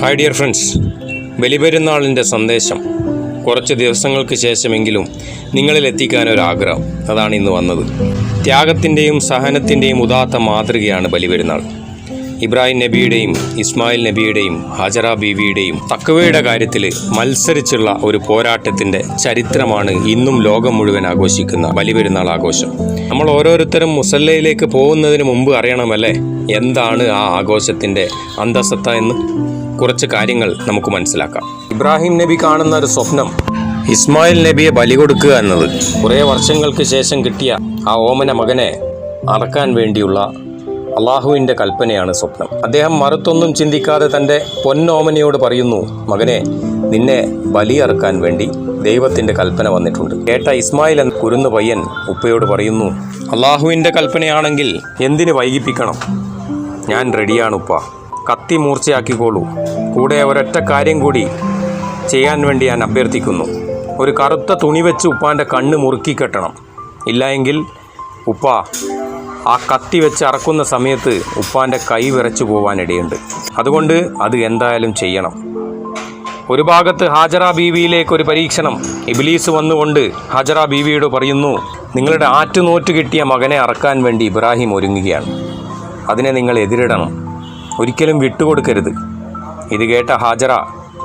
Hi dear friends ബലിപെരുന്നാളിന്റെ സന്ദേശം കുറച്ച് ദിവസങ്ങൾക്ക് ശേഷമെങ്കിലും നിങ്ങളിൽ എത്തിക്കാൻ ഒരാഗ്രഹം അതാണ് ഇന്ന് വന്നത്. ത്യാഗത്തിന്റെയും സഹനത്തിന്റെയും ഉദാത്ത മാതൃകയാണ് ബലിപെരുന്നാൾ. ഇബ്രാഹിം നബിയുടെയും ഇസ്മായിൽ നബിയുടെയും ഹജറ ബീവിയുടെയും തക്കവയുടെ കാര്യത്തിൽ മത്സരിച്ചുള്ള ഒരു പോരാട്ടത്തിന്റെ ചരിത്രമാണ് ഇന്നും ലോകം മുഴുവൻ ആഘോഷിക്കുന്ന ബലിപെരുന്നാൾ ആഘോഷം. നമ്മൾ ഓരോരുത്തരും മുസല്ലയിലേക്ക് പോകുന്നതിന് മുമ്പ് അറിയണമല്ലേ? എന്താണ് ആ ആഘോഷത്തിന്റെ അന്തസത്ത എന്ന് കുറച്ച് കാര്യങ്ങൾ നമുക്ക് മനസ്സിലാക്കാം. ഇബ്രാഹിം നബി കാണുന്ന ഒരു സ്വപ്നം ഇസ്മായിൽ നബിയെ ബലി കൊടുക്കുക എന്നത്. കുറേ വർഷങ്ങൾക്ക് ശേഷം കിട്ടിയ ആ ഓമന മകനെ അറക്കാൻ വേണ്ടിയുള്ള അള്ളാഹുവിന്റെ കൽപ്പനയാണ് സ്വപ്നം. അദ്ദേഹം മറുത്തൊന്നും ചിന്തിക്കാതെ തന്റെ പൊന്നോമനയോട് പറയുന്നു മകനെ നിന്നെ ബലിയറക്കാൻ വേണ്ടി ദൈവത്തിന്റെ കൽപ്പന വന്നിട്ടുണ്ട്. കേട്ട ഇസ്മായിൽ എന്ന കുരുന്ന് പയ്യൻ ഉപ്പയോട് പറയുന്നു അള്ളാഹുവിന്റെ കൽപ്പനയാണെങ്കിൽ എന്തിനു വൈകിപ്പിക്കണം? ഞാൻ റെഡിയാണ് ഉപ്പ. കത്തി മൂർച്ചയാക്കിക്കോളൂ. കൂടെ ഒരൊറ്റ കാര്യം കൂടി ചെയ്യാൻ വേണ്ടി ഞാൻ അഭ്യർത്ഥിക്കുന്നു. ഒരു കറുത്ത തുണി വെച്ച് ഉപ്പാന്റെ കണ്ണ് മുറുക്കി കെട്ടണം. ഇല്ലായെങ്കിൽ ഉപ്പ ആ കത്തി വെച്ച് അറക്കുന്ന സമയത്ത് ഉപ്പാന്റെ കൈ വിറച്ചു പോവാനിടയുണ്ട്. അതുകൊണ്ട് അത് എന്തായാലും ചെയ്യണം. ഒരു ഭാഗത്ത് ഹാജറ ബീവിയിലേക്ക് ഒരു പരീക്ഷണം ഇബിലീസ് വന്നുകൊണ്ട് ഹാജറ ബീവിയോട് പറയുന്നു നിങ്ങളുടെ ആറ്റുനോറ്റ് കിട്ടിയ മകനെ അറക്കാൻ വേണ്ടി ഇബ്രാഹിം ഒരുങ്ങുകയാണ്. അതിനെ നിങ്ങൾ എതിരിടണം. ഒരിക്കലും വിട്ടുകൊടുക്കരുത്. ഇത് കേട്ട ഹാജറ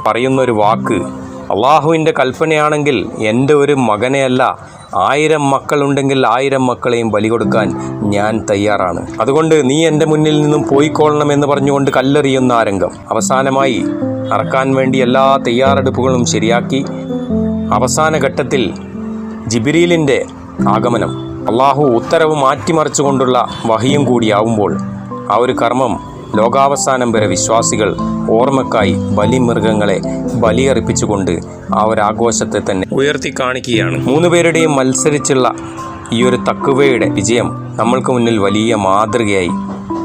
പറയുന്നൊരു വാക്ക് അള്ളാഹുവിന്റെ കൽപ്പനയാണെങ്കിൽ എന്റെ ഒരു മകനെയല്ല ആയിരം മക്കളുണ്ടെങ്കിൽ ആയിരം മക്കളെയും ബലി കൊടുക്കാൻ ഞാൻ തയ്യാറാണ്. അതുകൊണ്ട് നീ എന്റെ മുന്നിൽ നിന്നും പോയിക്കൊള്ളണമെന്ന് പറഞ്ഞുകൊണ്ട് കല്ലെറിയുന്ന ആ രംഗം. അവസാനമായി അറക്കാൻ വേണ്ടി എല്ലാ തയ്യാറെടുപ്പുകളും ശരിയാക്കി. അവസാന ഘട്ടത്തിൽ ജിബിരീലിന്റെ ആഗമനം. അള്ളാഹു ഉത്തരവ് മാറ്റിമറിച്ചുകൊണ്ടുള്ള വഹിയും കൂടിയാവുമ്പോൾ ആ ഒരു കർമ്മം ലോകാവസാനം വരെ വിശ്വാസികൾ ഓർമ്മക്കായി ബലിമൃഗങ്ങളെ ബലിയർപ്പിച്ചുകൊണ്ട് ആ ഒരു ആഘോഷത്തെ തന്നെ ഉയർത്തി കാണിക്കുകയാണ്. മൂന്ന് പേരുടെയും മത്സരിച്ചുള്ള ഈ ഒരു തക്കുവയുടെ വിജയം നമ്മൾക്ക് മുന്നിൽ വലിയ മാതൃകയായി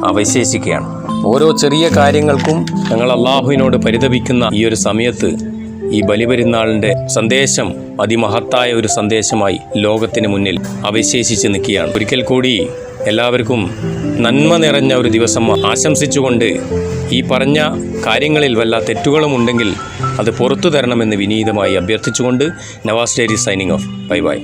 അവശേഷിക്കുകയാണ്. ഓരോ ചെറിയ കാര്യങ്ങൾക്കും ഞങ്ങൾ അള്ളാഹുവിനോട് പരിതപിക്കുന്ന ഈ ഒരു സമയത്ത് ഈ ബലിപെരുന്നാളിന്റെ സന്ദേശം അതിമഹത്തായ ഒരു സന്ദേശമായി ലോകത്തിന് മുന്നിൽ അവശേഷിച്ച് നിൽക്കുകയാണ്. ഒരിക്കൽ കൂടി എല്ലാവർക്കും നന്മ നിറഞ്ഞ ഒരു ദിവസം ആശംസിച്ചുകൊണ്ട് ഈ പറഞ്ഞ കാര്യങ്ങളിൽ വല്ല തെറ്റുകളും ഉണ്ടെങ്കിൽ അത് പുറത്തു തരണമെന്ന് വിനീതമായി അഭ്യർത്ഥിച്ചുകൊണ്ട് നവാസ് ഡേരി സൈനിങ് ഓഫ്. Bye bye.